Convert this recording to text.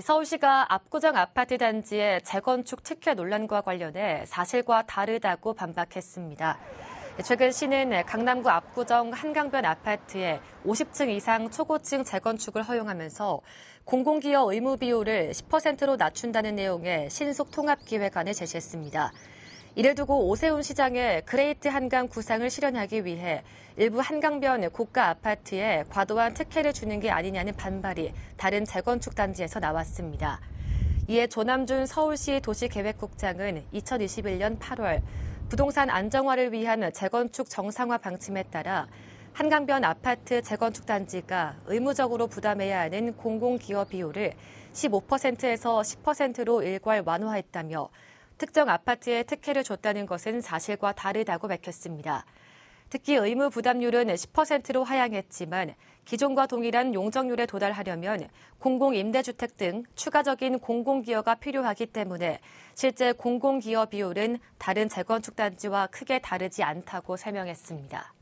서울시가 압구정 아파트 단지의 재건축 특혜 논란과 관련해 사실과 다르다고 반박했습니다. 최근 시는 강남구 압구정 한강변 아파트에 50층 이상 초고층 재건축을 허용하면서 공공기여 의무 비율을 10%로 낮춘다는 내용의 신속 통합 기획안을 제시했습니다. 이를 두고 오세훈 시장의 그레이트 한강 구상을 실현하기 위해 일부 한강변 고가 아파트에 과도한 특혜를 주는 게 아니냐는 반발이 다른 재건축 단지에서 나왔습니다. 이에 조남준 서울시 도시계획국장은 2021년 8월 부동산 안정화를 위한 재건축 정상화 방침에 따라 한강변 아파트 재건축 단지가 의무적으로 부담해야 하는 공공기여 비율을 15%에서 10%로 일괄 완화했다며 특정 아파트에 특혜를 줬다는 것은 사실과 다르다고 밝혔습니다. 특히 의무 부담률은 10%로 하향했지만 기존과 동일한 용적률에 도달하려면 공공임대주택 등 추가적인 공공기여가 필요하기 때문에 실제 공공기여 비율은 다른 재건축 단지와 크게 다르지 않다고 설명했습니다.